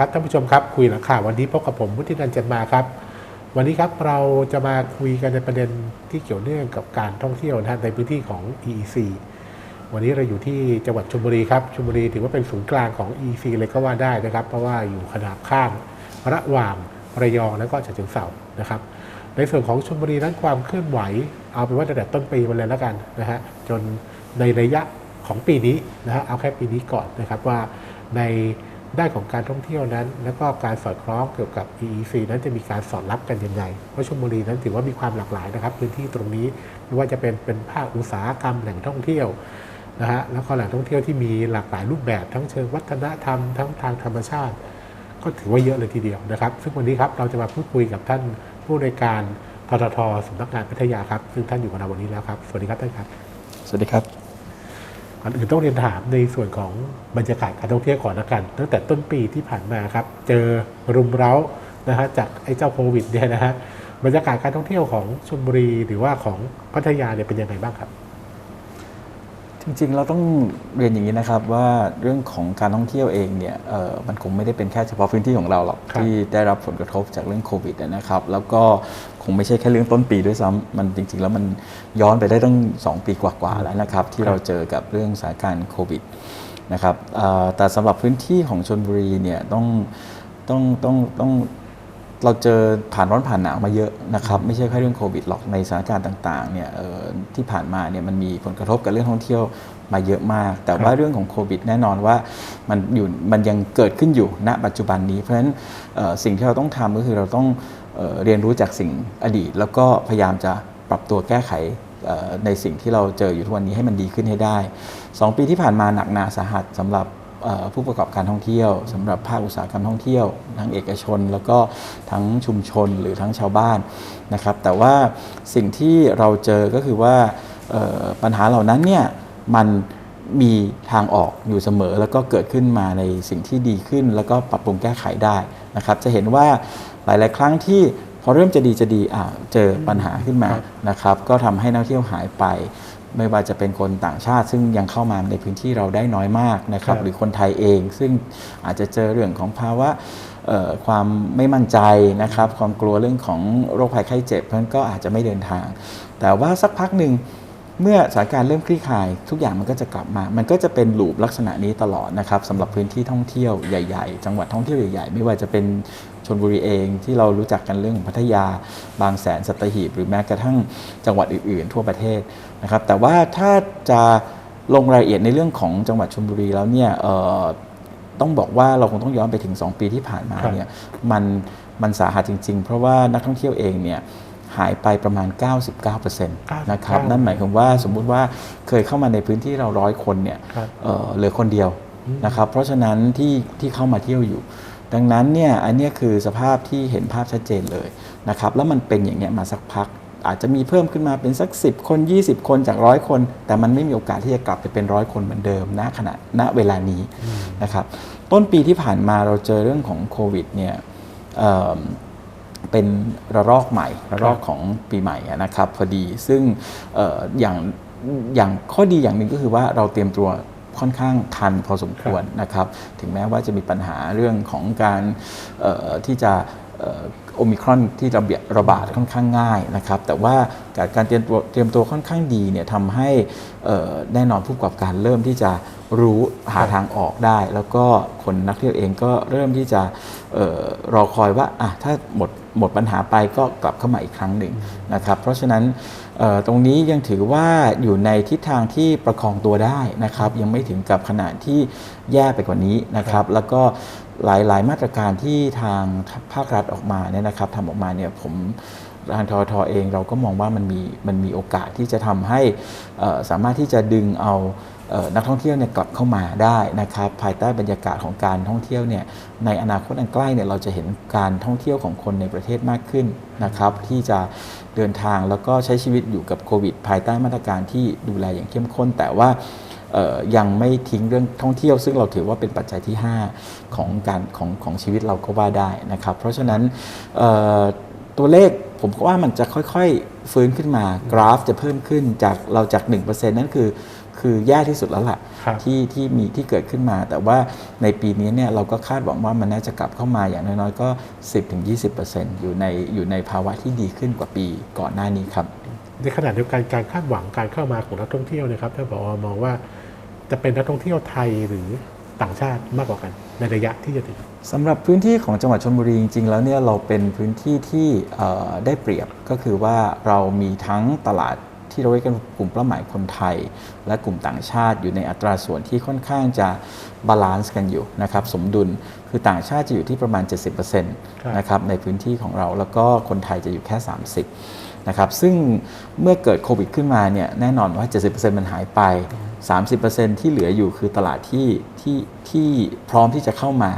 ครับท่านผู้ชมครับคุยหลังข่าววันนี้พบกับผมวุฒินันท์จันมาครับ วันนี้ครับเราจะมาคุยกันในประเด็นที่เกี่ยวเนื่องกับการท่องเที่ยวนะในพื้นที่ของ EEC วันนี้เราอยู่ที่จังหวัดชลบุรีครับชลบุรีถือว่าเป็นศูนย์กลางของ EEC เลยก็ว่าได้นะครับ เพราะว่าอยู่ขนาบข้างระหว่างระยองและก็ฉะเชิงเทรานะครับ ในส่วนของชลบุรีนั้นความเคลื่อนไหว เอาเป็นว่าตั้งแต่ต้นปีมาเลยแล้วกันนะฮะจนในระยะของปีนี้นะฮะเอาแค่ปีนี้ก่อนนะครับว่าใน ด้านของการท่องเที่ยวนั้น แล้วก็การสอดคล้องเกี่ยวกับ EEC นั้นจะมีการสอดรับกันยังไงเพราะชลบุรีนั้นถือว่ามีความหลากหลายนะครับ พื้นที่ตรงนี้ไม่ว่าจะเป็นเป็นภาคอุตสาหกรรมแหล่งท่องเที่ยวนะฮะแล้วก็แหล่งท่องเที่ยวที่มีหลากหลายรูปแบบทั้งเชิงวัฒนธรรมทั้งทางธรรมชาติ ก็ถือว่าเยอะเลยทีเดียวนะครับ ซึ่งวันนี้ครับเราจะมาพูดคุยกับท่านผู้ในวยการทททสำนักงานพัทยาครับซึ่งท่านอยู่กับเราวันนี้แล้วครับสวัสดีครับท่านครับ สวัสดีครับ ก่อนอื่นต้องเรียนถามในส่วนของบรรยากาศการท่องเที่ยวก่อนละกัน ตั้งแต่ต้นปีที่ผ่านมาครับ เจอรุมเร้านะฮะจากไอ้เจ้าโควิดเนี่ยนะฮะบรรยากาศการท่องเที่ยวของชลบุรีหรือว่าของพัทยาเนี่ยเป็นยังไงบ้างครับ จริงๆ เราต้องเรียนอย่างนี้นะครับว่าเรื่องของการท่องเที่ยวเองเนี่ยเอ่อมันคงไม่ได้เป็นแค่เฉพาะพื้นที่ของเราหรอกครับที่ได้รับผลกระทบจากเรื่องโควิดนะครับ แล้วก็คงไม่ใช่แค่เรื่องต้นปีด้วยซ้ำมันจริง ๆ แล้วมันย้อนไปได้ตั้ง 2 ปีกว่าๆแล้วนะครับ ที่เราเจอกับเรื่องสถานการณ์โควิดนะครับเอ่อแต่สำหรับพื้นที่ของชนบุรีเนี่ยต้องต้องต้องต้อง เราเจอผ่านร้อนผ่านหนาวมาเยอะนะครับไม่ใช่แค่เรื่องโควิดหรอกในสถานการณ์ต่างๆเนี่ยออที่ผ่านมาเนี่ยมันมีผลกระทบกับเรื่องท่องเที่ยวมาเยอะมาก แต่ว่าเรื่องของโควิดแน่นอนว่ามันอยู่มันยังเกิดขึ้นอยู่ณปัจจุบันนี้ เพราะฉะนั้นออสิ่งที่เราต้องทำก็คือเราต้องเออเรียนรู้จากสิ่งอดีต แล้วก็พยายามจะปรับตัวแก้ไขออในสิ่งที่เราเจออยู่ทุกวันนี้ให้มันดีขึ้นให้ได้สองปีที่ผ่านมาหนักหนาสาหัสสำหรับ ผู้ประกอบการท่องเที่ยวสำหรับภาคอุตสาหกรรมท่องเที่ยว ทั้งเอกชน แล้วก็ทั้งชุมชนหรือทั้งชาวบ้านนะครับแต่ว่าสิ่งที่เราเจอก็คือว่าเอ่อปัญหาเหล่านั้นเนี่ยมันมีทางออกอยู่เสมอ แล้วก็เกิดขึ้นมาในสิ่งที่ดีขึ้น แล้วก็ปรับปรุงแก้ไขได้นะครับจะเห็นว่าหลาย ๆ ครั้งที่พอเริ่มจะดีจะดีอ่าเจอปัญหาขึ้นมานะครับ ก็ทำให้นักท่องเที่ยวหายไป ไม่ว่าจะเป็นคนต่างชาติ ซึ่งยังเข้ามาในพื้นที่เราได้น้อยมากนะครัครับบหรือคนไทยเอง ซึ่งอาจจะเจอเรื่องของภาวะเอ่อความไม่มั่นใจนะครับ ความกลัวเรื่องของโรคภัยไข้เจ็บ เพราะฉะนั้นก็อาจจะไม่เดินทาง แต่ว่าสักพักหนึ่งเมื่อสถานการณ์เริ่มคลี่คลาย ทุกอย่างมันก็จะกลับมา มันก็จะเป็นลูปลักษณะนี้ตลอดนะครับสำหรับพื้นที่ท่องเที่ยวใหญ่ ๆ จังหวัดท่องเที่ยวใหญ่ ๆ ไม่ว่าจะเป็น ชนบุรีเองที่เรารู้จักกันเรื่องของพัทยาบางแสนสัตหีบ หรือแม้กระทั่งจังหวัดอื่น ๆ ทั่วประเทศนะครับแต่ว่าถ้าจะลงรายละเอียดในเรื่องของจังหวัดชลบุรีแล้วเนี่ยเอ่อต้องบอกว่าเราคงต้องย้อนไปถึง 2 ปีที่ผ่านมาครับเนี่ยมันมันสาหัสจริง ๆ เพราะว่านักท่องเที่ยวเองเนี่ยหายไปประมาณ 99%นะครับนั่นหมายความว่าสมมุติว่าเคยเข้ามาในพื้นที่เราร้อยคนเนี่ยครับเอ่อเหลือคนเดียวนะครับเพราะฉะนั้นที่ที่เข้ามาเที่ยวอยู่ ดังนั้นเนี่ยอันนี้คือสภาพที่เห็นภาพชัดเจนเลยนะครับแล้วมันเป็นอย่างเงี้ยมาสักพัก อาจจะมีเพิ่มขึ้นมาเป็นสัก 10 คน 20 คนจากร้อยคน แต่มันไม่มีโอกาสที่จะกลับไปเป็นร้อยคนเหมือนเดิมณขณะณเวลานี้นะครับต้นปีที่ผ่านมาเราเจอเรื่องของโควิดเนี่ยเเป็นระลอกใหม่ระลอกของปีใหม่นะครับพอดีซึ่งอออย่างอย่างข้อดีอย่างหนึ่งก็คือว่าเราเตรียมตัว ค่อนข้างทันพอสมควรนะครับถึงแม้ว่าจะมีปัญหาเรื่องของการเอ่อที่จะโอมิครอนที่ระเบียดระบาดค่อนข้างง่ายนะครับ แต่ว่าการการเตรียมตัวเตรียมตัวค่อนข้างดีเนี่ยทำให้เอ่อแน่นอนผู้ประกอบการเริ่มที่จะรู้หาทางออกได้ แล้วก็คนนักเที่ยวเองก็เริ่มที่จะเออรอคอยว่าอะถ้าหมด หมดปัญหาไปก็กลับเข้ามาอีกครั้งหนึ่งนะครับเพราะฉะนั้นเอ่อตรงนี้ยังถือว่าอยู่ในทิศทางที่ประคองตัวได้นะครับยังไม่ถึงกับขนาดที่แย่ไปกว่านี้นะครับ แล้วก็หลาย ๆ มาตรการที่ทางภาครัฐออกมาเนี่ยนะครับทำออกมาเนี่ยผมทางทอทอเองเราก็มองว่ามันมีมันมีโอกาสที่จะทำให้เอ่อสามารถที่จะดึงเอาเอ่อ นักท่องเที่ยวเนี่ยกลับเข้ามาได้นะครับภายใต้บรรยากาศของการท่องเที่ยวเนี่ยในอนาคตอันใกล้เนี่ยเราจะเห็นการท่องเที่ยวของคนในประเทศมากขึ้นนะครับที่จะเดินทางแล้วก็ใช้ชีวิตอยู่กับโควิด ภายใต้มาตรการที่ดูแลอย่างเข้มข้น แต่ว่ายังไม่ทิ้งเรื่องท่องเที่ยว ซึ่งเราถือว่าเป็นปัจจัยที่ 5 ของการของของชีวิตเราก็ว่าได้นะครับ เพราะฉะนั้นตัวเลขผมก็ว่ามันจะค่อยๆ ฟื้นขึ้นมากราฟจะเพิ่มขึ้นจากเราจาก 1%นั่นคือ คือแย่ที่สุดแล้วล่ะครับที่ที่มีที่เกิดขึ้นมา แต่ว่าในปีนี้เนี่ยเราก็คาดหวังว่ามันน่าจะกลับเข้ามาอย่างน้อยๆก็ 10-20%อยู่ในอยู่ในภาวะที่ดีขึ้นกว่าปีก่อนหน้านี้ครับในขณะเดียวกันการคาดหวังการเข้ามาของนักท่องเที่ยวเนะครับท่านผอมองว่าจะเป็นนักท่องเที่ยวไทยหรือต่างชาติมากกว่ากัน ในระยะที่จะถึงสำหรับพื้นที่ของจังหวัดชลบุรีจริงๆแล้วเนี่ยเราเป็นพื้นที่ที่เอ่อได้เปรียบก็คือว่าเรามีทั้งตลาดที่เราเรียกกันกลุ่มเป้าหมายคนไทย และกลุ่มต่างชาติอยู่ในอัตราส่วนที่ค่อนข้างจะบาลานซ์กันอยู่นะครับสมดุลคือต่างชาติจะอยู่ที่ประมาณ 70%นะครับในพื้นที่ของเราแล้วก็คนไทยจะอยู่แค่ 30นะครับซึ่งเมื่อเกิดโควิดขึ้นมาเนี่ยแน่นอนว่า 70%มันหายไป 30%ที่เหลืออยู่คือตลาดที่ที่ที่พร้อมที่จะเข้ามา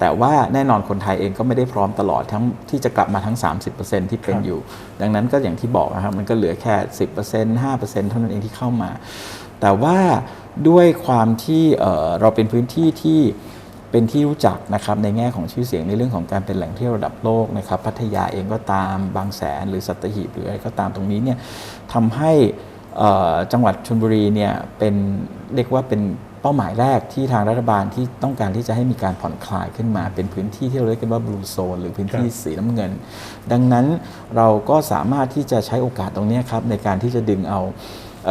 แต่ว่าแน่นอนคนไทยเองก็ไม่ได้พร้อมตลอดทั้งที่จะกลับมาทั้ง 30%ที่เป็นครับอยู่ ดังนั้นก็อย่างที่บอกนะครับมันก็เหลือแค่ 10% 5%เท่านั้นเองที่เข้ามา แต่ว่าด้วยความที่เอ่อเราเป็นพื้นที่ที่เป็นที่รู้จักนะครับในแง่ของชื่อเสียงในเรื่องของการเป็นแหล่งเที่ยวระดับโลกนะครับพัทยาเองก็ตามบางแสนหรือสัตหีบหรืออะไรก็ตามตรงนี้เนี่ยทำให้เอ่อ จังหวัดชลบุรีเนี่ยเป็นเรียกว่าเป็นเป้าหมายแรกที่ทางรัฐบาลที่ต้องการที่จะให้มีการผ่อนคลายขึ้นมา เป็นพื้นที่ที่เราเรียกกันว่าบลูโซนหรือพื้นที่สีน้ำเงิน ดังนั้นเราก็สามารถที่จะใช้โอกาสตรงนี้ครับในการที่จะดึงเอาเอ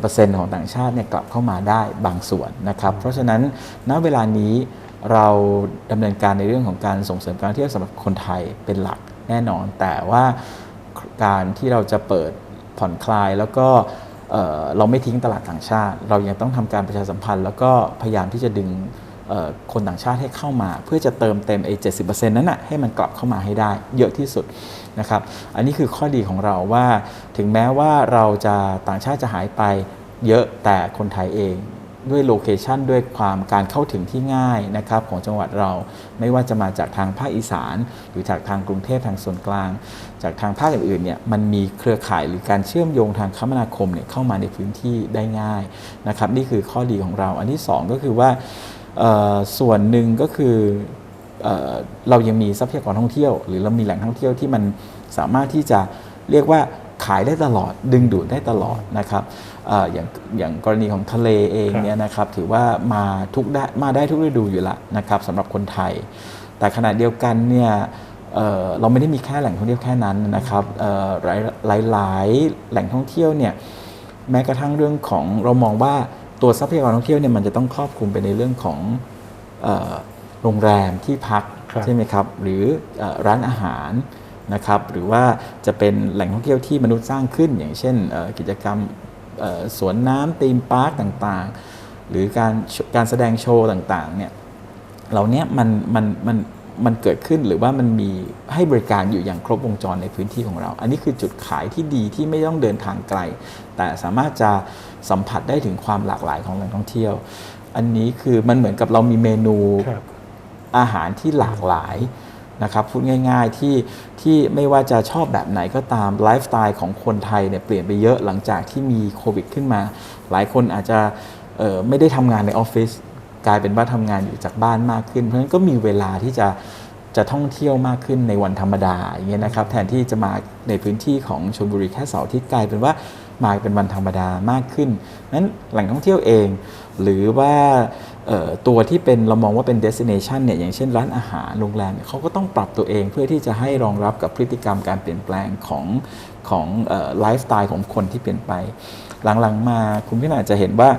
70%ของต่างชาติเนี่ยกลับเข้ามาได้บางส่วนนะครับ เพราะฉะนั้นณเวลานี้เราดำเนินการในเรื่องของการส่งเสริมการท่องเที่ยวสำหรับคนไทยเป็นหลักแน่นอน แต่ว่าการที่เราจะเปิดผ่อนคลายแล้วก็ เเราไม่ทิ้งตลาดต่างชาติ เรายังต้องทำการประชาสัมพันธ์ แล้วก็พยายามที่จะดึงคนต่างชาติให้เข้ามา เพื่อจะเติมเต็มไอ้70%นั้นนะให้มันกลับเข้ามาให้ได้เยอะที่สุดนะครับ อันนี้คือข้อดีของเราว่า ถึงแม้ว่าเราจะต่างชาติจะหายไปเยอะแต่คนไทยเอง ด้วยโลเคชันด้วยความการเข้าถึงที่ง่ายนะครับของจังหวัดเราไม่ว่าจะมาจากทางภาคอีสาน หรือจากทางกรุงเทพทางส่วนกลาง จากทางภาคอื่นๆเนี่ยมันมีเครือข่ายหรือการเชื่อมโยงทางคมนาคมเนี่ยเข้ามาในพื้นที่ได้ง่ายนะครับนี่คือข้อดีของเรา อันที่สองก็คือว่าส่วนหนึ่งก็คือเออเรายังมีทรัพยากรท่องเที่ยว หรือเรามีแหล่งท่องเที่ยวที่มันสามารถที่จะเรียกว่า ขายได้ตลอดดึงดูดได้ตลอดนะครับเอ่ออย่างอย่างกรณีของทะเลเองครับเนี่ยนะครับถือว่ามาทุกได้มาได้ทุกฤดูอยู่แล้วนะครับสำหรับคนไทย แต่ขณะเดียวกันเนี่ยเอ่อเราไม่ได้มีแค่แหล่งท่องเที่ยวแค่นั้นนะครับเอ่อหลายหลายหลายแหล่งท่องเที่ยวเนี่ยแม้กระทั่งเรื่องของเรามองว่าตัวทรัพยากรท่องเที่ยวเนี่ยมันจะต้องครอบคลุมไปในเรื่องของเอ่อโรงแรมที่พักครับใช่ไหมครับหรือเอ่อร้านอาหาร นะครับหรือว่าจะเป็นแหล่งท่องเที่ยวที่มนุษย์สร้างขึ้น อย่างเช่นเอ่อกิจกรรมเอ่อสวนน้ำตีมพาร์คต่างๆ หรือการการแสดงโชว์ต่างๆเนี่ยเหล่าเนี้ยมันมันมันมันเกิดขึ้นหรือว่ามันมีให้บริการอยู่อย่างครบวงจรในพื้นที่ของเรา อันนี้คือจุดขายที่ดีที่ไม่ต้องเดินทางไกล แต่สามารถจะสัมผัสได้ถึงความหลากหลายของแหล่งท่องเที่ยว อันนี้คือมันเหมือนกับเรามีเมนูครับอาหารที่หลากหลาย นะครับพูดง่ายๆที่ที่ไม่ว่าจะชอบแบบไหนก็ตามไลฟ์สไตล์ของคนไทยเนี่ยเปลี่ยนไปเยอะหลังจากที่มีโควิดขึ้นมา หลายคนอาจจะไม่ได้ทำงานในออฟฟิศกลายเป็นว่าทำงานอยู่จากบ้านมากขึ้น เพราะฉะนั้นก็มีเวลาที่จะจะท่องเที่ยวมากขึ้นในวันธรรมดาอย่างเงี้ยนะครับแทนที่จะมาในพื้นที่ของชลบุรีแค่เสาร์อาที่กลายเป็นว่ามาเป็นวันธรรมดามากขึ้นนั้นแหล่งท่องเที่ยวเอง หรือว่า ตัวที่เป็นเรามองว่าเป็น destination เนี่ยอย่างเช่นร้านอาหารโรงแรมเนี่ยเขาก็ต้องปรับตัวเองเพื่อที่จะให้รองรับกับพฤติกรรมการเปลี่ยนแปลงของของไลฟ์สไตล์ของคนที่เปลี่ยนไป หลังๆมาคุณพี่นาจะเห็นว่า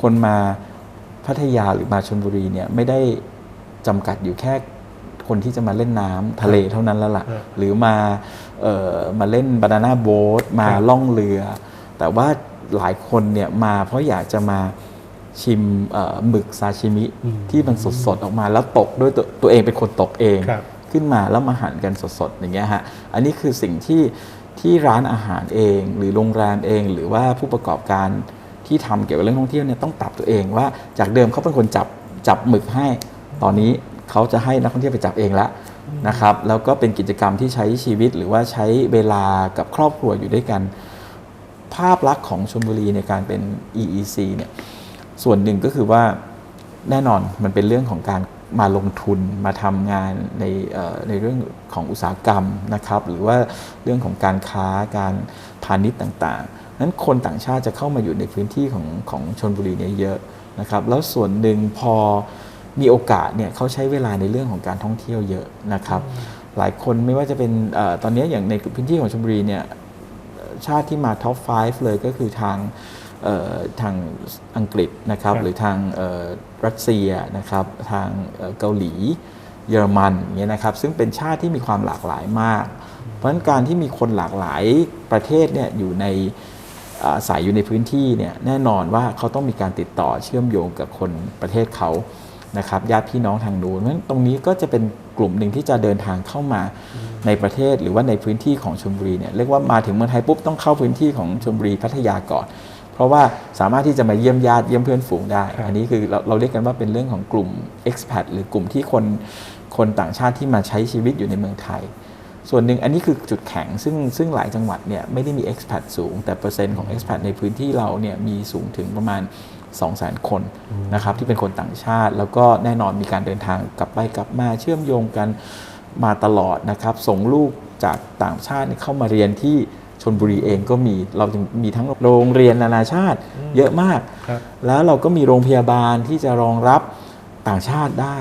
คนมาพัทยาหรือมาชลบุรีเนี่ยไม่ได้จำกัดอยู่แค่คนที่จะมาเล่นน้ำทะเลเท่านั้นแล้วล่ะครับหรือมาเอ่อมาเล่นบานาน่าโบ๊ทมาครับล่องเรือ แต่ว่าหลายคนเนี่ยมาเพราะอยากจะมา ชิมเอ่อหมึกซาชิมิอืมที่มันสดๆออกมาแล้วตกด้วยตัวตัวเองเป็นคนตกเองครับขึ้นมาแล้วมาหั่นกันสดๆอย่างเงี้ยฮะอันนี้คือสิ่งที่ที่ร้านอาหารเอง หรือโรงแรมเอง หรือว่าผู้ประกอบการที่ทำเกี่ยวกับเรื่องท่องเที่ยวเนี่ยต้องปรับตัวเองว่าจากเดิมเขาเป็นคนจับจับหมึกให้ ตอนนี้เขาจะให้นักท่องเที่ยวไปจับเองแล้วนะครับแล้วก็เป็นกิจกรรมที่ใช้ชีวิตหรือว่าใช้เวลากับครอบครัวอยู่ด้วยกัน ภาพลักษณ์ของชลบุรีในการเป็น EEC เนี่ย ส่วนหนึ่งก็คือว่าแน่นอนมันเป็นเรื่องของการมาลงทุนมาทำงานในในเรื่องของอุตสาหกรรมนะครับ หรือว่าเรื่องของการค้าการพาณิชย์ต่างๆนั้นคนต่างชาติจะเข้ามาอยู่ในพื้นที่ของของชนบุรีเนี่ยเยอะนะครับ แล้วส่วนหนึ่งพอมีโอกาสเนี่ยเขาใช้เวลาในเรื่องของการท่องเที่ยวเยอะนะครับ หลายคนไม่ว่าจะเป็นอตอนนี้อย่างในพื้นที่ของชลบุรีเนี่ยชาติที่มาท็อป 5 เลยก็คือทาง ทางอังกฤษนะครับครับหรือทางเอ่อรัสเซียนะครับทางเอ่อเกาหลีเยอรมันอย่างเงี้ยนะครับซึ่งเป็นชาติที่มีความหลากหลายมาก เพราะฉะนั้นการที่มีคนหลากหลายประเทศเนี่ยอยู่ในอาศัยอยู่ในพื้นที่เนี่ยแน่นอนว่าเขาต้องมีการติดต่อเชื่อมโยงกับคนประเทศเขานะครับญาติพี่น้องทางนู้นเพราะฉะนั้นตรงนี้ก็จะเป็นกลุ่มหนึ่งที่จะเดินทางเข้ามาในประเทศหรือว่าในพื้นที่ของชลบุรีเนี่ยเรียกว่ามาถึงเมืองไทยปุ๊บต้องเข้าพื้นที่ของชลบุรีพัทยาก่อน เพราะว่าสามารถที่จะมาเยี่ยมญาติเยี่ยมเพื่อนฝูงได้ครับอันนี้คือเราเราเรียกกันว่าเป็นเรื่องของกลุ่ม expat หรือกลุ่มที่คนคนต่างชาติที่มาใช้ชีวิตอยู่ในเมืองไทย ส่วนหนึ่งอันนี้คือจุดแข็งซึ่งซึ่งหลายจังหวัดเนี่ยไม่ได้มี expat สูง แต่เปอร์เซ็นต์ของ expat ในพื้นที่เราเนี่ยมีสูงถึงประมาณ2 0 0 0 0 0คนนะครับที่เป็นคนต่างชาติ แล้วก็แน่นอนมีการเดินทางกลับไปกลับมาเชื่อมโยงกันมาตลอดนะครับ ส่งลูกจากต่างชาติเข้ามาเรียนที่ ชนบุรีเองก็มีเราจึงมีทั้งโรงเรียนนานาชาติเยอะมากครับแล้วเราก็มีโรงพยาบาลที่จะรองรับต่างชาติได้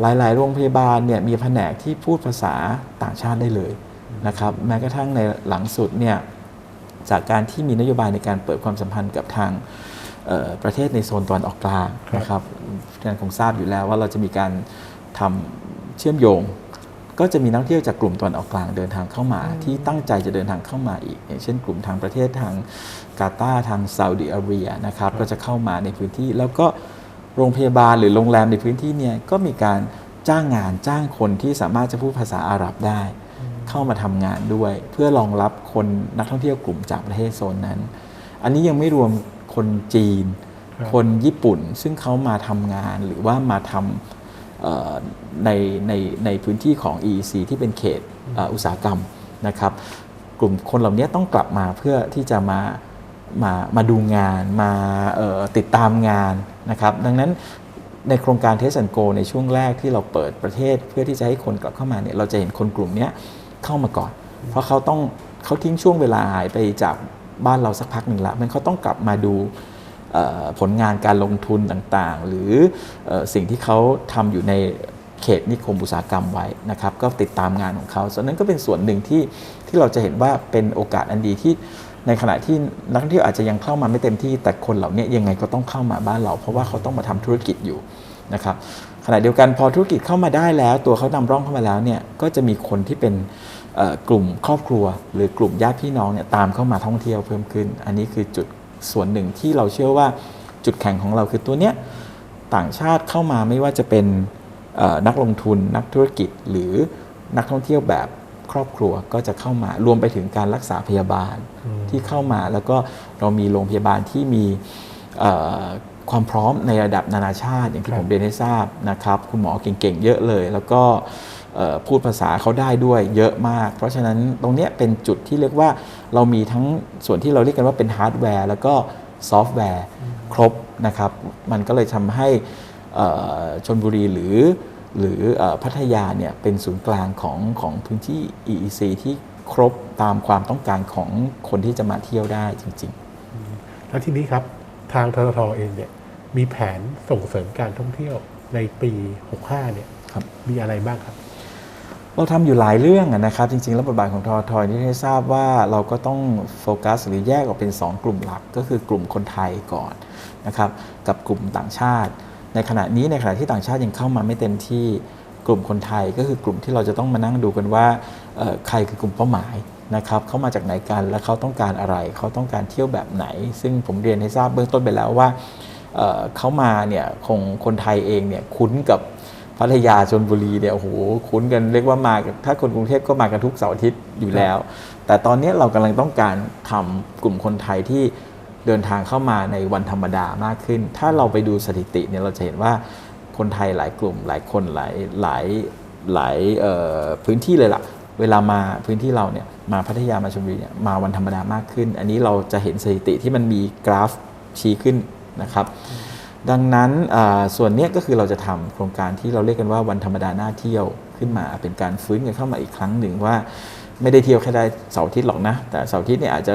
หลาย ๆ โรงพยาบาลเนี่ยมีแผนกที่พูดภาษาต่างชาติได้เลยนะครับแม้กระทั่งในหลังสุดเนี่ยจากการที่มีนโยบายในการเปิดความสัมพันธ์กับทางเอ่อประเทศในโซนตะวันออกกลางครับนะครับท่านคงทราบอยู่แล้วว่าเราจะมีการทำเชื่อมโยง ก็จะมีนักท่องเที่ยวจากกลุ่มตะวันออกกลางเดินทางเข้ามา ที่ตั้งใจจะเดินทางเข้ามาอีกอย่างเช่น กลุ่มทางประเทศทางกาตาร์ทางซาอุดิอาระเบียนะครับก็จะเข้ามาในพื้นที่ แล้วก็โรงพยาบาลหรือโรงแรมในพื้นที่เนี่ยก็มีการจ้างงานจ้างคนที่สามารถจะพูดภาษาอาหรับได้ เข้ามาทำงานด้วย เพื่อรองรับคนนักท่องเที่ยวกลุ่มจากประเทศโซนนั้น อันนี้ยังไม่รวมคนจีนครับคนญี่ปุ่น ซึ่งเขามาทำงานหรือว่ามาทำเอ่อ ในในในพื้นที่ของ EEC ที่เป็นเขตอุตสาหกรรมนะครับกลุ่มคนเหล่านี้ต้องกลับมาเพื่อที่จะมามามาดูงานมาติดตามงานนะครับดังนั้นในโครงการเทสันโกในช่วงแรกที่เราเปิดประเทศเพื่อที่จะให้คนกลับเข้ามาเนี่ยเราจะเห็นคนกลุ่มนี้เข้ามาก่อน เพราะเขาต้องเขาทิ้งช่วงเวลาหายไปจากบ้านเราสักพักหนึ่งละมันเขาต้องกลับมาดู ผลงานการลงทุนต่างๆ หรือสิ่งที่เขาทำอยู่ในเขตนิคมอุตสาหกรรมไว้นะครับก็ติดตามงานของเขาส่วนนั้นก็เป็นส่วนหนึ่งที่ที่เราจะเห็นว่าเป็นโอกาสอันดีที่ในขณะที่นักท่องเที่ยวอาจจะยังเข้ามาไม่เต็มที่ แต่คนเหล่านี้ยังไงก็ต้องเข้ามาบ้านเรา เพราะว่าเขาต้องมาทำธุรกิจอยู่นะครับขณะเดียวกันพอธุรกิจเข้ามาได้แล้ว ตัวเขานำร่องเข้ามาแล้วเนี่ยก็จะมีคนที่เป็นกลุ่มครอบครัว หรือกลุ่มญาติพี่น้องเนี่ยตามเข้ามาท่องเที่ยวเพิ่มขึ้น อันนี้คือจุด ส่วนหนึ่งที่เราเชื่อว่าจุดแข็งของเราคือตัวเนี้ยต่างชาติเข้ามาไม่ว่าจะเป็นนักลงทุนนักธุรกิจหรือนักท่องเที่ยวแบบครอบครัวก็จะเข้ามารวมไปถึงการรักษาพยาบาลที่เข้ามาแล้วก็เรามีโรงพยาบาลที่มีความพร้อมในระดับนานาชาติอย่างที่ผบมเรียนให้ทราบนะครับ คุณหมอเก่งๆ เยอะเลย แล้วก็ พูดภาษาเขาได้ด้วยเยอะมาก เพราะฉะนั้นตรงเนี้ยเป็นจุดที่เรียกว่าเรามีทั้งส่วนที่เราเรียกกันว่าเป็นฮาร์ดแวร์แล้วก็ซอฟต์แวร์ครบนะครับ มันก็เลยทำให้เอ่อชนบุรีหรือหรือเอ่อพัทยาเนี่ยเป็นศูนย์กลางของของพื้นที่ EEC ที่ครบตามความต้องการของคนที่จะมาเที่ยวได้จริง ๆ แล้วทีนี้ครับทางทททเองเนี่ยมีแผนส่งเสริมการท่องเที่ยวในปี 65 เนี่ยครับมีอะไรบ้างครับ เราทำอยู่หลายเรื่องนะครับ จริงๆ แล้วบทบาทของทอทอยที่ให้ทราบว่าเราก็ต้องโฟกัสหรือแยกออกเป็น 2 กลุ่มหลักก็คือกลุ่มคนไทยก่อนนะครับกับกลุ่มต่างชาติ ในขณะนี้ในขณะที่ต่างชาติยังเข้ามาไม่เต็มที่กลุ่มคนไทยก็คือกลุ่มที่เราจะต้องมานั่งดูกันว่าใครคือกลุ่มเป้าหมายนะครับเขามาจากไหนกันและเขาต้องการอะไร เขาต้องการเที่ยวแบบไหน ซึ่งผมเรียนให้ทราบเบื้องต้นไปแล้วว่าเอ่อเขามาเนี่ยคงคนไทยเองเนี่ยคุ้นกับ พัทยาชนบุรีเนี่ยโอ้โหคุ้นกันเรียกว่ามาถ้าคนกรุงเทพก็มากันทุกเสาร์อาทิตย์อยู่แล้ว แต่ตอนนี้เรากำลังต้องการทำกลุ่มคนไทยที่เดินทางเข้ามาในวันธรรมดามากขึ้น ถ้าเราไปดูสถิติเนี่ยเราจะเห็นว่าคนไทยหลายกลุ่มหลายคนหลายหลายหลายพื้นที่เลยล่ะ เวลามาพื้นที่เราเนี่ยมาพัทยามาชลบุรีเนี่ยมาวันธรรมดามากขึ้น อันนี้เราจะเห็นสถิติที่มันมีกราฟชี้ขึ้นนะครับ ดังนั้นส่วนนี้ก็คือเราจะทำโครงการที่เราเรียกกันว่าวันธรรมดาหน้าเที่ยวขึ้นมาเป็นการฟื้นกันเข้ามาอีกครั้งหนึ่งว่า ไม่ได้เที่ยวแค่ได้เสาร์อาทิตย์หรอกนะ แต่เสาร์อาทิตย์เนี่ยอาจจะ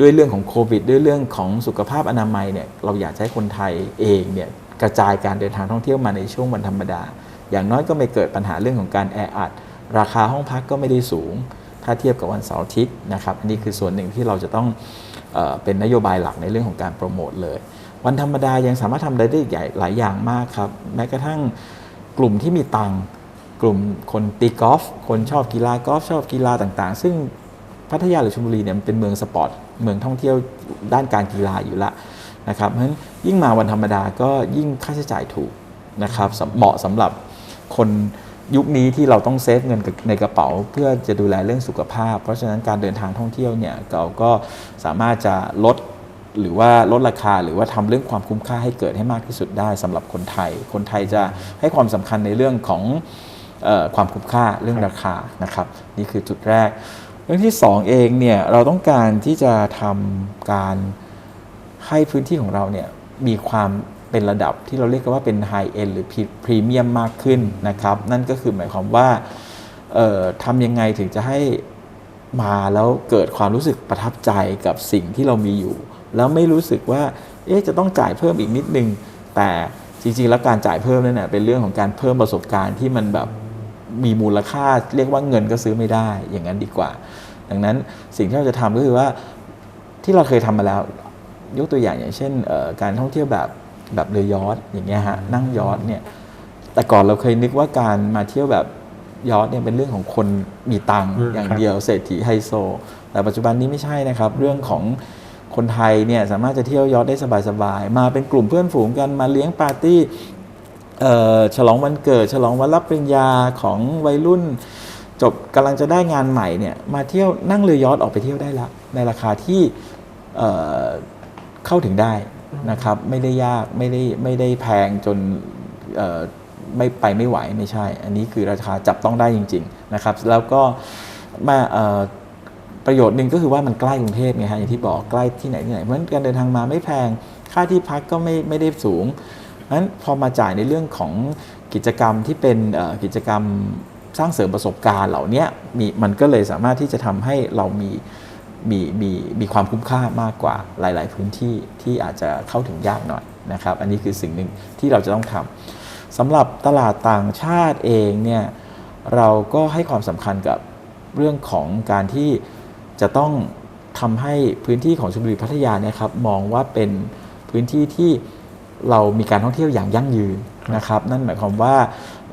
ด้วยเรื่องของโควิด ด้วยเรื่องของสุขภาพอนามัยเนี่ยเราอยากให้คนไทยเองเนี่ยกระจายการเดินทางท่องเที่ยวมาในช่วงวันธรรมดา อย่างน้อยก็ไม่เกิดปัญหาเรื่องของการแออัดราคาห้องพักก็ไม่ได้สูง ถ้าเทียบกับวันเสาร์อาทิตย์นะครับอันนี้คือส่วนหนึ่งที่เราจะต้องเออเป็นนโยบายหลักในเรื่องของการโปรโมทเลย วันธรรมดายังสามารถทำได้ได้อีกหลายอย่างมากครับ แม้กระทั่งกลุ่มที่มีตังค์กลุ่มคนตีกอล์ฟคนชอบกีฬากอล์ฟชอบกีฬาต่างๆ ซึ่งพัทยาหรือชลบุรีเนี่ยมันเป็นเมืองสปอร์ตเมืองท่องเที่ยวด้านการกีฬาอยู่ละนะครับเพราะฉะนั้นยิ่งมาวันธรรมดาก็ยิ่งค่าใช้จ่ายถูกนะครับเหมาะสำหรับคนยุคนี้ที่เราต้องเซฟเงินในกระเป๋า เพื่อจะดูแลเรื่องสุขภาพ เพราะฉะนั้นการเดินทางท่องเที่ยวเนี่ยเราก็สามารถจะลด หรือว่าลดราคาหรือว่าทำเรื่องความคุ้มค่าให้เกิดให้มากที่สุดได้สำหรับคนไทย คนไทยจะให้ความสำคัญในเรื่องของออความคุ้มค่าเรื่องราคานะครับ นี่คือจุดแรก เรื่องที่ 2 เองเนี่ยเราต้องการที่จะทำการให้พื้นที่ของเราเนี่ยมีความเป็นระดับที่เราเรียกกันว่าเป็นไฮเอ็นหรือพรีเมียมมากขึ้นนะครับ นั่นก็คือหมายความว่าทำยังไงถึงจะให้มาแล้วเกิดความรู้สึกประทับใจกับสิ่งที่เรามีอยู่ แล้วไม่รู้สึกว่าเอ๊ะจะต้องจ่ายเพิ่มอีกนิดนึง แต่จริงๆ แล้วการจ่ายเพิ่มนั่นนะเป็นเรื่องของการเพิ่มประสบการณ์ที่มันแบบมีมูลค่าเรียกว่าเงินก็ซื้อไม่ได้อย่างนั้นดีกว่า ดังนั้นสิ่งที่เราจะทำก็คือว่าที่เราเคยทำมาแล้ว ยกตัวอย่างอย่างเช่นการท่องเที่ยวแบบแบบเรือยอชต์อย่างเงี้ยฮะนั่งยอชต์เนี่ยแต่ก่อนเราเคยนึกว่าการมาเที่ยวแบบยอชต์เนี่ยเป็นเรื่องของคนมีตังค์อย่างเดียวเศรษฐีไฮโซ แต่ปัจจุบันนี้ไม่ใช่นะครับ เรื่องของ คนไทยเนี่ยสามารถจะเที่ยวยอชต์ได้สบายๆ มาเป็นกลุ่มเพื่อนฝูงกันมาเลี้ยงปาร์ตี้ฉลองวันเกิด ฉลองวันรับปริญญาของวัยรุ่น จบกำลังจะได้งานใหม่เนี่ยมาเที่ยวนั่งเรือยอชต์ออกไปเที่ยวได้ละในราคาที่เเข้าถึงได้นะครับไม่ได้ยากไม่ได้ไม่ได้แพงจนไม่ไปไม่ไหวไม่ใช่ อันนี้คือราคาจับต้องได้จริง ๆนะครับ แล้วก็มาเประโยชน์หนึ่งก็คือว่ามันใกล้กรุงเทพไงฮะอย่างที่บอกใกล้ที่ไหนที่ไหนเพราะฉะนั้นการเดินทางมาไม่แพงค่าที่พักก็ไม่ไม่ได้สูงนั้นพอมาจ่ายในเรื่องของกิจกรรมที่เป็นกิจกรรมสร้างเสริมประสบการณ์เหล่านี้มีมันก็เลยสามารถที่จะทำให้เรามีมีมีมีความคุ้มค่ามากกว่าหลาย ๆ พื้นที่ที่อาจจะเข้าถึงยากหน่อยนะครับ อันนี้คือสิ่งหนึ่งที่เราจะต้องทำสำหรับตลาดต่างชาติเองเนี่ยเราก็ให้ความสำคัญกับเรื่องของการที่ จะต้องทำให้พื้นที่ของชลบุรีพัทยาเนี่ยครับมองว่าเป็นพื้นที่ที่เรามีการท่องเที่ยวอย่างยั่งยืนนะครับนั่นหมายความว่า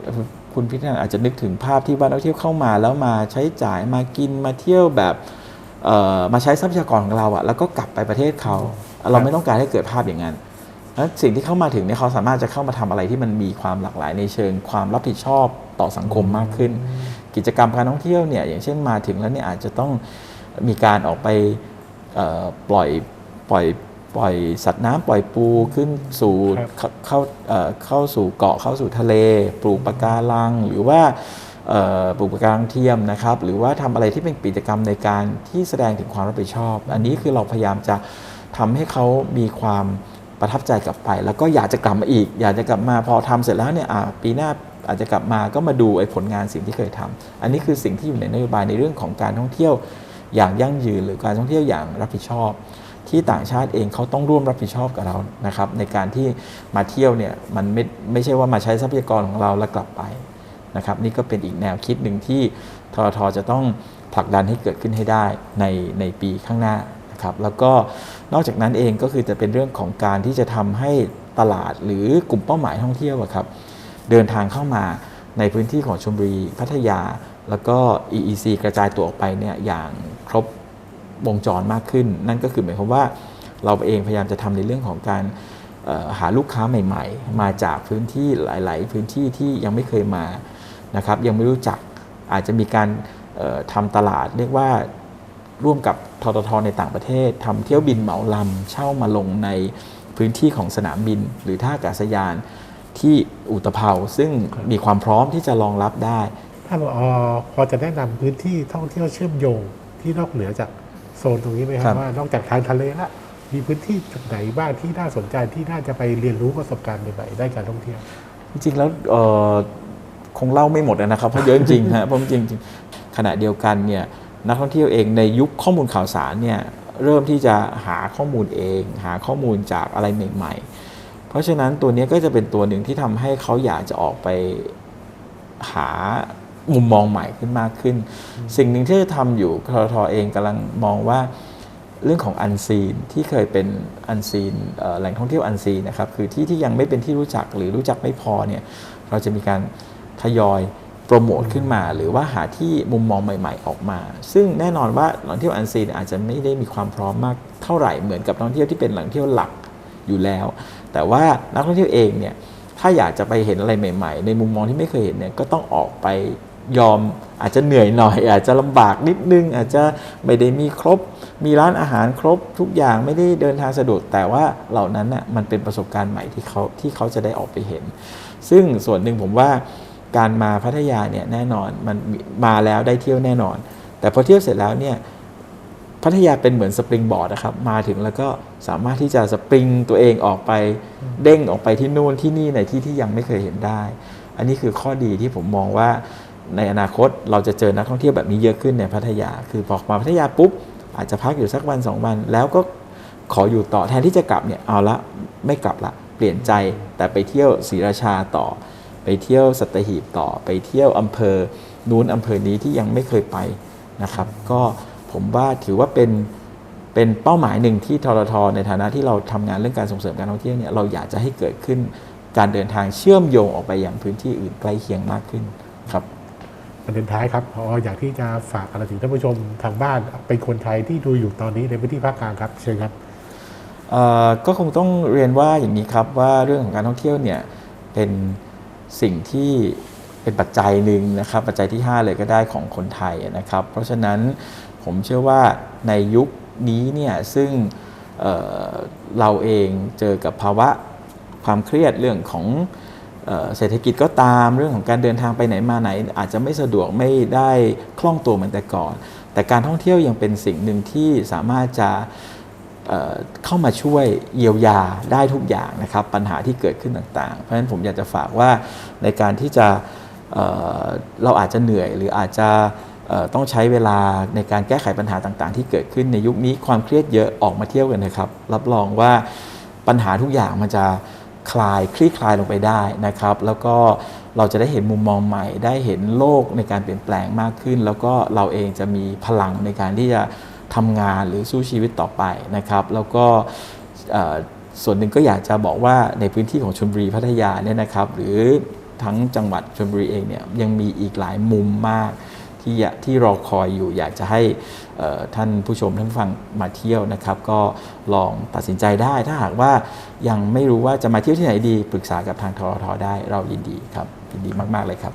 เอ่อคุณพิธานอาจจะนึกถึงภาพที่ว่านักท่องเที่ยวเข้ามาแล้วมาใช้จ่ายมากินมาเที่ยวแบบเอ่อมาใช้ทรัพยากรของเราอะแล้วก็กลับไปประเทศเขา เราไม่ต้องการให้เกิดภาพอย่างนั้นแล้วสิ่งที่เข้ามาถึงเนี่ยเขาสามารถจะเข้ามาทำอะไรที่มันมีความหลากหลายในเชิงความรับผิดชอบต่อสังคมมากขึ้น กิจกรรมการท่องเที่ยวเนี่ยอย่างเช่นมาถึงแล้วเนี่ยอาจจะต้อง มีการออกไปเอ่อปล่อยปล่อยปล่อยสัตว์น้ำปล่อยปูขึ้นสู่ครับเข้าเข้าเอ่อเข้าสู่เกาะเข้าสู่ทะเล ปลูกปะการัง หรือว่าเอ่อปลูกปะการังเทียมนะครับ หรือว่าทำอะไรที่เป็นกิจกรรมในการที่แสดงถึงความรับผิดชอบ อันนี้คือเราพยายามจะทำให้เขามีความประทับใจกลับไป แล้วก็อยากจะกลับมาอีก อยากจะกลับมาพอทำเสร็จแล้วเนี่ยอะปีหน้าอาจจะกลับมาก็มาดูไอ้ผลงานสิ่งที่เคยทำอันนี้คือสิ่งที่อยู่ในนโยบายในเรื่องของการท่องเที่ยว อย่างยั่งยืน หรือการท่องเที่ยวอย่างรับผิดชอบ ที่ต่างชาติเองเขาต้องร่วมรับผิดชอบกับเรานะครับ ในการที่มาเที่ยวเนี่ยมันไม่ไม่ใช่ว่ามาใช้ทรัพยากรของเราแล้วกลับไปนะครับนี่ก็เป็นอีกแนวคิดหนึ่งที่ททจะต้องผลักดันให้เกิดขึ้นให้ได้ในในปีข้างหน้านะครับแล้วก็นอกจากนั้นเองก็คือจะเป็นเรื่องของการที่จะทำให้ตลาดหรือกลุ่มเป้าหมายท่องเที่ยวครับเดินทางเข้ามาในพื้นที่ของชลบุรีพัทยา แล้วก็ EEC กระจายตัวออกไปเนี่ยอย่างครบวงจรมากขึ้น นั่นก็คือหมายความว่าเราเองพยายามจะทำในเรื่องของการหาลูกค้าใหม่ ๆ มาจากพื้นที่หลาย ๆ พื้นที่ที่ยังไม่เคยมานะครับยังไม่รู้จักอาจจะมีการทำตลาดเรียกว่าร่วมกับทททในต่างประเทศทำเที่ยวบินเหมาลำเช่ามาลงในพื้นที่ของสนามบิน หรือท่าอากาศยานที่อุตภเปาซึ่งมีความพร้อมที่จะรองรับได้ ท่านผอพอจะแนะนำพื้นที่ท่องเที่ยวเชื่อมโยงที่นอกเหนือจากโซนตรงนี้ไหมคครัรับบว่านอกจากทางทะเลละมีพื้นที่จุดไหนบ้างที่น่าสนใจที่น่าจะไปเรียนรู้ประสบการณ์ใหม่ๆได้การท่องเที่ยว จริงๆแล้วเอ่อคงเล่าไม่หมดนะครับเพราะเยอะจริงๆฮะเพราะจริงๆขณะเดียวกันเนี่ยนักท่องเที่ยวเองในยุคข้อมูลข่าวสารเนี่ยเริ่มที่จะหาข้อมูลเอง หาข้อมูลจากอะไรใหม่ ๆ เพราะฉะนั้นตัวเนี้ยก็จะเป็นตัวหนึ่งที่ทำให้เขาอยากจะออกไปหา มุมมองใหม่ขึ้นมากขึ้น สิ่งหนึ่งที่จะทำอยู่ทททเองกำลังมองว่าเรื่องของอันซีนที่เคยเป็นอันซีนเอ่อแหล่งท่องเที่ยวอันซีนนะครับคือที่ที่ยังไม่เป็นที่รู้จักหรือรู้จักไม่พอเนี่ยเราจะมีการทยอยโปรโมทขึ้นมา หรือว่าหาที่มุมมองใหม่ ๆ ออกมา ซึ่งแน่นอนว่าแหล่งท่องเที่ยวอันซีนอาจจะไม่ได้มีความพร้อมมากเท่าไหร่เหมือนกับนักท่องเที่ยวที่เป็นแหล่งท่องเที่ยวหลักอยู่แล้ว แต่ว่านักท่องเที่ยวเองเนี่ยถ้าอยากจะไปเห็นอะไรใหม่ ๆ ในมุมมองที่ไม่เคยเห็นเนี่ยก็ต้องออกไป ยอมอาจจะเหนื่อยหน่อย อาจจะลำบากนิดนึง อาจจะไม่ได้มีครบ มีร้านอาหารครบทุกอย่างไม่ได้เดินทางสะดวกแต่ว่าเหล่านั้นน่ะมันเป็นประสบการณ์ใหม่ที่เขาที่เขาจะได้ออกไปเห็น ซึ่งส่วนหนึ่งผมว่าการมาพัทยาเนี่ยแน่นอนมันมาแล้วได้เที่ยวแน่นอน แต่พอเที่ยวเสร็จแล้วเนี่ยพัทยาเป็นเหมือนสปริงบอร์ดนะครับมาถึงแล้วก็สามารถที่จะสปริงตัวเองออกไปเด้งออกไปที่นู่นที่นี่ในที่ที่ยังไม่เคยเห็นได้ อันนี้คือข้อดีที่ผมมองว่า ในอนาคตเราจะเจอนักท่องเที่ยวแบบนี้เยอะขึ้นในพัทยา คือพอมาพัทยาปุ๊บอาจจะพักอยู่สักวันสองวัน แล้วก็ขออยู่ต่อแทนที่จะกลับเนี่ยเอาละไม่กลับละเปลี่ยนใจแต่ไปเที่ยวศรีราชาต่อ ไปเที่ยวสัตหีบต่อ ไปเที่ยวอำเภอนู้นอำเภอนี้ที่ยังไม่เคยไปนะครับ ก็ผมว่าถือว่าเป็นเป็นเป้าหมายหนึ่งที่ทรทในฐานะที่เราทำงานเรื่องการส่งเสริมการท่องเที่ยวเนี่ยเราอยากจะให้เกิดขึ้นการเดินทางเชื่อมโยงออกไปยังพื้นที่อื่นใกล้เคียงมากขึ้นครับ ประเด็นท้ายครับพออยากที่จะฝากอะไรถึงท่านผู้ชมทางบ้านเป็นคนไทยที่ดูอยู่ตอนนี้ในพื้นที่ภาคกลางครับ เชิญครับก็คงต้องเรียนว่าอย่างนี้ครับว่าเรื่องของการท่องเที่ยวเนี่ยเป็นสิ่งที่เป็นปัจจัยหนึ่งนะครับ ปัจจัยที่ 5 เลยก็ได้ของคนไทยนะครับ เพราะฉะนั้นผมเชื่อว่าในยุคนี้เนี่ยซึ่งเเราเองเจอกับภาวะความเครียดเรื่องของ เศรษฐกิจก็ตามเรื่องของการเดินทางไปไหนมาไหน อาจจะไม่สะดวกไม่ได้คล่องตัวเหมือนแต่ก่อน แต่การท่องเที่ยวยังเป็นสิ่งหนึ่งที่สามารถจะเเข้ามาช่วยเยียวยาได้ทุกอย่างนะครับปัญหาที่เกิดขึ้นต่างๆ เพราะฉะนั้นผมอยากจะฝากว่าในการที่จะเเราอาจจะเหนื่อยหรืออาจจะต้องใช้เวลาในการแก้ไขปัญหาต่างๆ ที่เกิดขึ้นในยุคนี้ความเครียดเยอะออกมาเที่ยวกันนะครับ รับรองว่าปัญหาทุกอย่างมันจะ คลายคลี่คลายลงไปได้นะครับ แล้วก็เราจะได้เห็นมุมมองใหม่ ได้เห็นโลกในการเปลี่ยนแปลงมากขึ้น แล้วก็เราเองจะมีพลังในการที่จะทำงานหรือสู้ชีวิตต่อไปนะครับ แล้วก็ส่วนหนึ่งก็อยากจะบอกว่าในพื้นที่ของชลบุรีพัทยาเนี่ยนะครับ หรือทั้งจังหวัดชลบุรีเองเนี่ยยังมีอีกหลายมุมมาก ที่ที่รอคอยอยู่อยากจะให้ท่านผู้ชมท่านฟังมาเที่ยวนะครับ ก็ลองตัดสินใจได้ถ้าหากว่ายังไม่รู้ว่าจะมาเที่ยวที่ไหนดี ปรึกษากับทางทรทได้เรายินดีครับยินดีมาก ๆ เลยครับ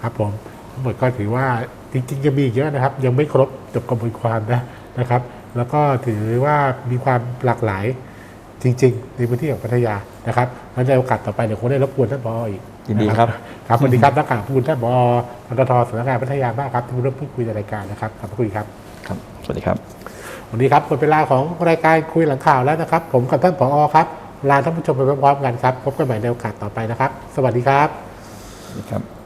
ครับผมทั้งหมดก็ถือว่าจริงๆยังมีเยอะนะครับ ยังไม่ครบจบกระบวนความนะนะครับ แล้วก็ถือว่ามีความหลากหลาย จริง ๆ ในพื้นที่ของพัทยานะครับแล้วในโอกาสต่อไปเดี๋ยวคงได้รบกวนท่านบออีกยินดีครับ ครับสวัสดีครับนักข่าวพูดท่านบอปตทสำนักงานพัทยามากครับที่มาร่วมพูดคุยในรายการนะครับขอบพระคุณครับครับ สวัสดีครับ วันนี้ครับหมดเวลาของรายการคุยหลังข่าวแล้วนะครับ ผมกับท่านผอครับลาท่านผู้ชมไปพร้อมๆกันครับพบกันใหม่ในโอกาสต่อไปนะครับ สวัสดีครับสวัสดีครับ